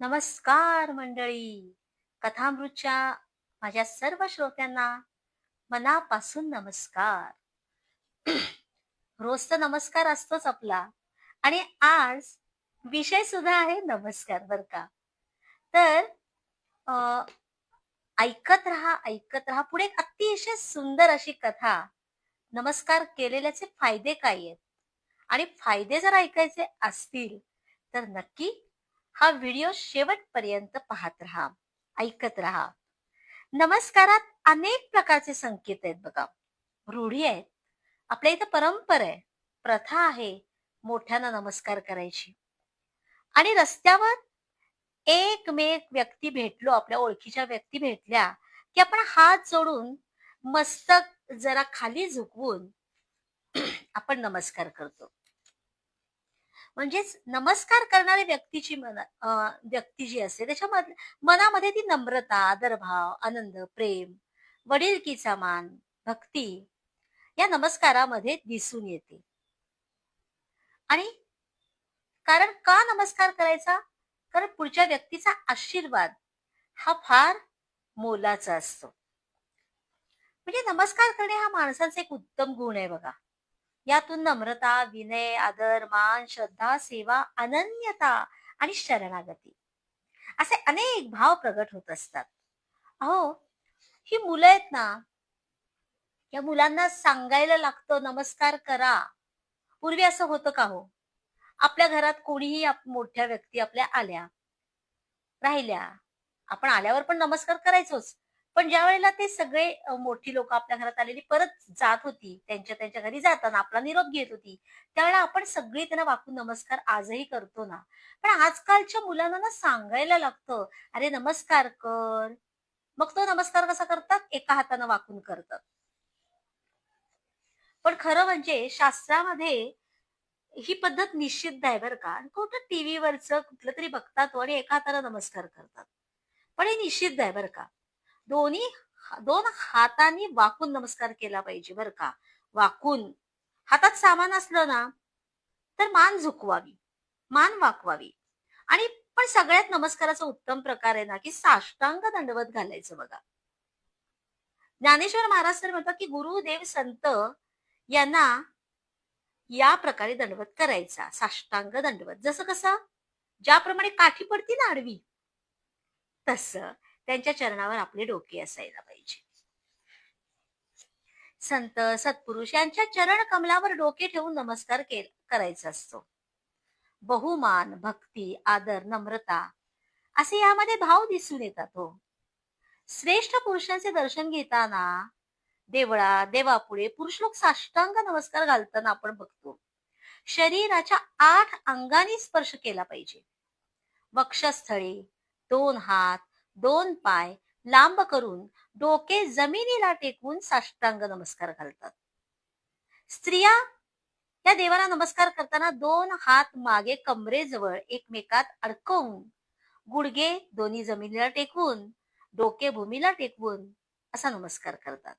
नमस्कार मंडळी. कथामृतच्या माझ्या सर्व श्रोत्यांना मनापासून नमस्कार. रोज तर नमस्कार असतोच आपला आणि आज विषय सुद्धा आहे नमस्कार बर का. तर ऐकत राहा ऐकत राहा. पुढे एक अतिशय सुंदर अशी कथा नमस्कार केलेल्याचे फायदे काय आहेत? आणि फायदे जर ऐकायचे असतील तर नक्की हा व्हिडिओ शेवटपर्यंत पाहत राहा ऐकत राहा. नमस्कारात अनेक प्रकारचे संकेत आहेत बघा. रूढी आहेत. आपल्या इथं परंपरा आहे. प्रथा आहे. मोठ्यानं नमस्कार करायची. आणि रस्त्यावर एकमेक व्यक्ती भेटलो आपल्या ओळखीच्या व्यक्ती भेटल्या की आपण हात जोडून मस्तक जरा खाली झुकवून आपण नमस्कार करतो. म्हणजेच नमस्कार करणारी व्यक्तीची मन अं, व्यक्ती जी असते त्याच्या मनामध्ये ती नम्रता आदरभाव आनंद प्रेम वडीलकीचा मान भक्ती या नमस्कारामध्ये दिसून येते. आणि कारण का नमस्कार करायचा? कारण पुढच्या व्यक्तीचा आशीर्वाद हा फार मोलाचा असतो. म्हणजे नमस्कार करणे हा माणसाचा एक उत्तम गुण आहे बघा. यातून नम्रता विनय आदर मान श्रद्धा सेवा अनन्यता आणि शरणागती असे अनेक भाव प्रगट होत असतात. अहो ही मुलं आहेत ना या मुलांना सांगायला लागतं नमस्कार करा. पूर्वी असं होतं का हो? आपल्या घरात कोणीही आप- मोठ्या व्यक्ती आपल्या आल्या राहिल्या. आपण आल्यावर पण नमस्कार करायचोच. पण ज्या वेळेला ते सगळे मोठी लोक आपल्या घरात आलेली परत जात होती त्यांच्या त्यांच्या घरी जाताना आपला निरोप घेत होती त्यावेळेला आपण सगळी त्यांना वाकून नमस्कार आजही करतो ना. पण आजकालच्या मुलांना ना सांगायला लागतं अरे नमस्कार कर. मग तो नमस्कार कसा करतात? एका हातानं वाकून करतात. पण खरं म्हणजे शास्त्रामध्ये ही पद्धत निश्चिद्ध आहे बरं का. कुठं टीव्हीवरच कुठलं तरी बघतात आणि एका हाताला नमस्कार करतात. पण हे निषिद्ध आहे बरं का. दोन्ही दोन हातांनी वाकून नमस्कार केला पाहिजे बरं का. वाकून. हातात सामान असलं ना तर मान झुकवावी. मान वाकवावी. आणि पण सगळ्यात नमस्काराचा उत्तम प्रकार आहे ना की साष्टांग दंडवत घालायचं बघा. ज्ञानेश्वर महाराज तर म्हणतात की गुरुदेव संत यांना या प्रकारे दंडवत करायचा साष्टांग दंडवत. जसं कसं? ज्याप्रमाणे काठी पडती ना आडवी तसं. त्यांच्या चरणावर आपले डोके असायला पाहिजे. संत सत्पुरुष यांच्या चरण कमलावर डोके ठेवून नमस्कार करायचा असतो. बहुमान भक्ती आदर नम्रता असे यामध्ये भाव दिसून येतात हो. श्रेष्ठ पुरुषांचे दर्शन घेताना देवळा देवापुढे पुरुष लोक साष्टांग नमस्कार घालताना आपण बघतो. शरीराच्या आठ अंगांनी स्पर्श केला पाहिजे. वक्षस्थळी दोन हात दोन पाय लांब करून डोके जमिनीला टेकून साष्टांग नमस्कार घालतात. स्त्रिया या देवाला नमस्कार करताना दोन हात मागे कमरेजवळ एकमेकात अडकवून गुडघे दोन्ही जमिनीला टेकवून डोके भूमीला टेकवून असा नमस्कार करतात.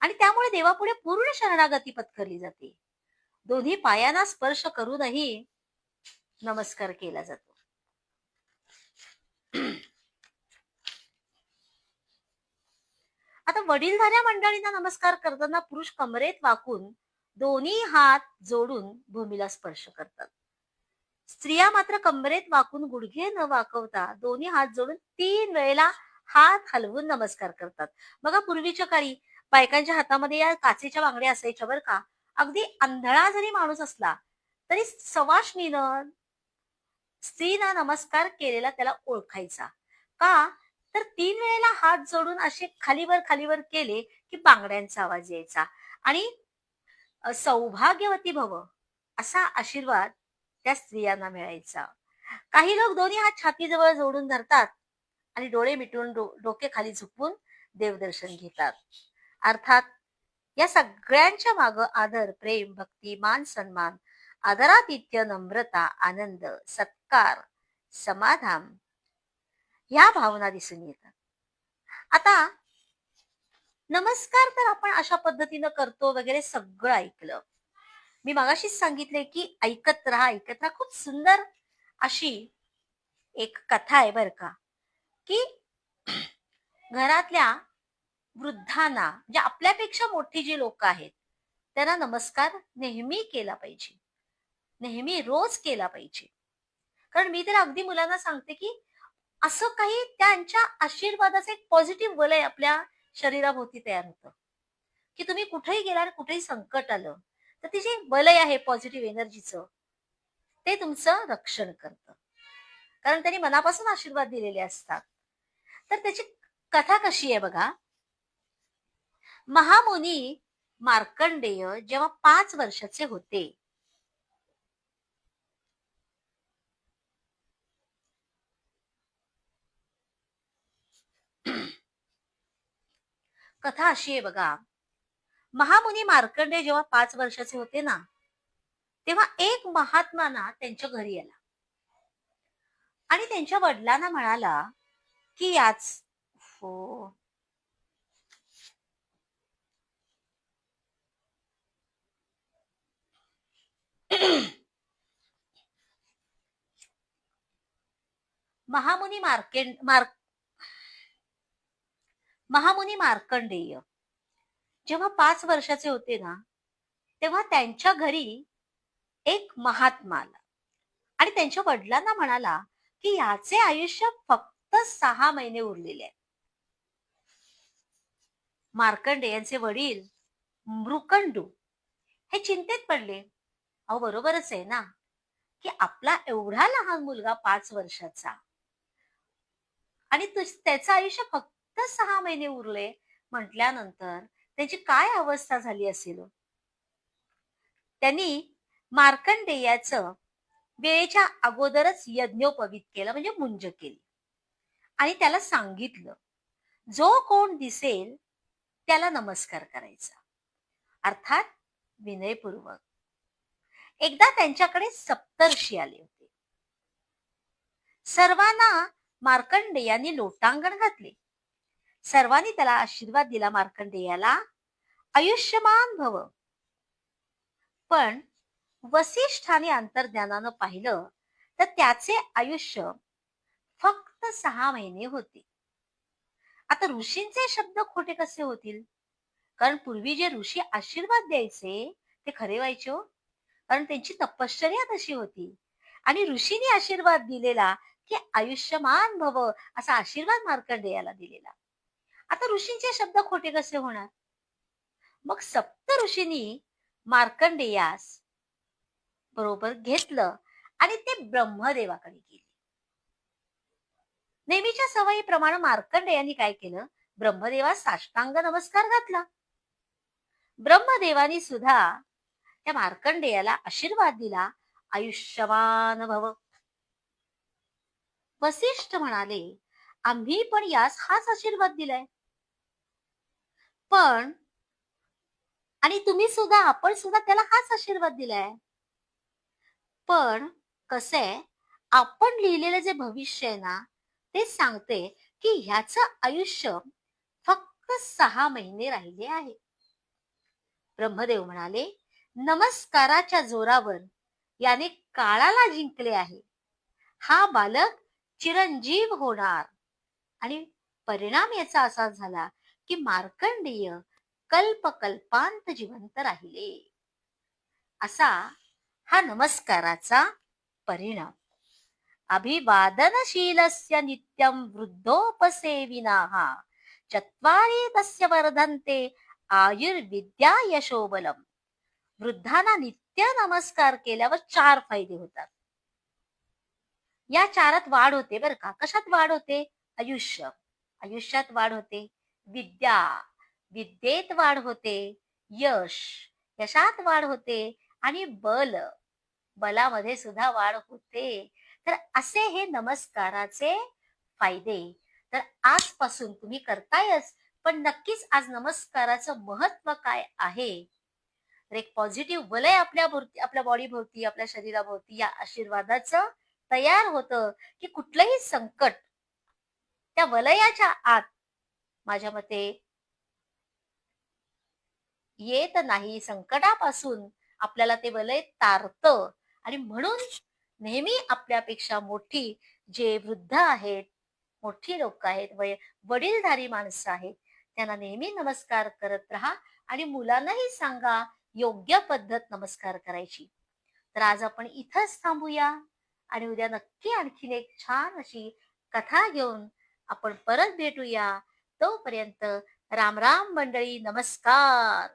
आणि त्यामुळे देवापुढे पूर्ण शरणागती पत्करली जाते. दोन्ही पायांना स्पर्श करूनही नमस्कार केला जातो. आता वडीलधाऱ्या मंडळींना नमस्कार करताना पुरुष कमरेत वाकून दोन्ही हात जोडून भूमीला स्पर्श करतात. स्त्रिया मात्र कमरेत वाकून गुडघे न वाकवता दोन्ही हात जोडून तीन वेळेला हात हलवून नमस्कार करतात. बघा पूर्वीच्या काळी बायकांच्या हातामध्ये या काचेच्या बांगड्या असायच्या बरं का. अगदी आंधळा जरी माणूस असला तरी सवाशनीनं स्त्रीनं नमस्कार केलेला त्याला ओळखायचा. का? तर तीन वेळेला हात जोडून असे खालीवर खालीवर केले की बांगड्यांचा आवाज यायचा. आणि सौभाग्यवती भव असा आशीर्वाद त्या स्त्रियांना मिळायचा. काही लोक दोन्ही हात छातीजवळ जोडून धरतात आणि डोळे मिटून डोके खाली झुकवून देवदर्शन घेतात. अर्थात या सगळ्यांच्या माग आदर प्रेम भक्ती मान सन्मान आदरातिथ्य नम्रता आनंद सत्कार समाधान ह्या भावना दिसून येतात. आता नमस्कार तर आपण अशा पद्धतीनं करतो वगैरे सगळं ऐकलं. मी मगाशीच सांगितले की ऐकत राहा ऐकत राहा. खूप सुंदर अशी एक कथा आहे बर का. की घरातल्या वृद्धांना म्हणजे आपल्यापेक्षा मोठी जी लोक आहेत त्यांना नमस्कार नेहमी केला पाहिजे. नेहमी रोज केला पाहिजे. कारण मी तर अगदी मुलांना सांगते की असं काही त्यांच्या आशीर्वादाचं एक पॉझिटिव्ह वलय आपल्या शरीराभोवती तयार होतं. की तुम्ही कुठेही गेला आणि कुठेही संकट आलं तर ती जे वलय आहे पॉझिटिव्ह एनर्जीचं ते तुमचं रक्षण करतं. कारण त्यांनी मनापासून आशीर्वाद दिलेले असतात. तर त्याची कथा कशी आहे बघा? महामुनी मार्कंडेय जेव्हा पाच वर्षाचे होते कथा अशी आहे बघा. महामुनी मार्कंडे जेव्हा पाच वर्षाचे होते ना तेव्हा एक महात्मा ना त्यांच्या घरी आला. आणि त्यांच्या वडिलांना म्हणाला की याच हो. महामुनी मार्केंड मार्क महामुनी मार्कंडेय. जेव्हा पाच वर्षाचे होते ना तेव्हा त्यांच्या घरी एक महात्मा आला. आणि त्यांच्या वडिलांना म्हणाला की याचे आयुष्य फक्त सहा महिने उरलेले आहे मार्कंडे यांचे वडील मृकंडू हे चिंतेत पडले. अहो बरोबरच आहे ना की आपला एवढा लहान मुलगा पाच वर्षाचा. आणि त्याचं आयुष्य फक्त सहा महिने उरले म्हटल्यानंतर त्यांची काय अवस्था झाली असेल? त्यांनी मार्कंडेयाचं वेळेच्या अगोदरच यज्ञोपवीत केलं म्हणजे मुंज केली. आणि त्याला सांगितलं जो कोण दिसेल त्याला नमस्कार करायचा. अर्थात विनयपूर्वक. एकदा त्यांच्याकडे सप्तर्षी आले होते. सर्वांना मार्कंडेयाने लोटांगण घातले. सर्वांनी त्याला आशीर्वाद दिला मार्कंडेयाला. आयुष्यमान भव. पण वसिष्ठाने अंतर्ज्ञानानं पाहिलं तर त्याचे आयुष्य फक्त सहा महिने होते. आता ऋषींचे शब्द खोटे कसे होतील? कारण पूर्वी जे ऋषी आशीर्वाद द्यायचे ते खरे व्हायचे हो. कारण त्यांची तपश्चर्या तशी होती. आणि ऋषीने आशीर्वाद दिलेला की आयुष्यमान भव असा आशीर्वाद मार्कंडेयाला दिलेला. आता ऋषींचे शब्द खोटे कसे होणार? मग सप्त ऋषींनी मार्कंडेयास बरोबर घेतलं आणि ते ब्रह्मदेवाकडे गेले. नेहमीच्या सवयीप्रमाणे मार्कंडेयांनी काय केलं? ब्रह्मदेवास साष्टांग नमस्कार घातला. ब्रह्मदेवानी सुद्धा त्या मार्कंडेयाला आशीर्वाद दिला आयुष्यमान भव. वसिष्ठ म्हणाले आम्ही पण यास हाच आशीर्वाद दिलाय. पण आणि तुम्ही सुद्धा आपण सुद्धा त्याला हाच आशीर्वाद दिलाय. पण कसे आपण लिहिलेलं जे भविष्य आहे ना ते सांगते की ह्याचं आयुष्य फक्त सहा महिने राहिले आहे. ब्रह्मदेव म्हणाले नमस्काराच्या जोरावर याने काळाला जिंकले आहे. हा बालक चिरंजीव होणार. आणि परिणाम याचा असा झाला की मार्कंडेय कल्पकल्पांत जिवंत राहिले. असा हा नमस्काराचा परिणाम. अभिवादनशीलस्य नित्यं वृद्धोपसेविनाः चत्वारी तस्य वर्धन्ते आयुर्विद्या यशोबलम वृद्धांना नित्य नमस्कार केल्यावर चार फायदे होतात. या चारात वाढ होते बरं का? कशात वाढ होते? आयुष्य. आयुष्यात वाढ होते. विद्या विद्येत वाढ होते यश यशात वाढ होते आणि बल बलामध्ये सुद्धा वाढ होते. तर असे हे नमस्काराचे फायदे. तर आजपासून तुम्ही करतायच पण नक्कीच आज नमस्काराचं महत्त्व काय आहे? तर एक पॉझिटिव्ह वलय आपल्या भोवती आपल्या बॉडी भोवती आपल्या शरीराभोवती या आशीर्वादाचं तयार होतं की कुठलंही संकट त्या वलयाच्या आत माझ्या मते येत नाही संकटापासून आपल्याला ते वलय तारत. आणि म्हणून नेहमी आपल्यापेक्षा मोठी जे वृद्ध आहेत मोठी लोक आहेत वय वडीलधारी माणसं आहेत त्यांना नेहमी नमस्कार करत राहा आणि मुलांनाही सांगा योग्य पद्धत नमस्कार करायची. तर आज आपण इथंच थांबूया आणि उद्या नक्की आणखीन एक छान अशी कथा घेऊन आपण परत भेटूया. तोपर्यंत राम राम मंडळी नमस्कार.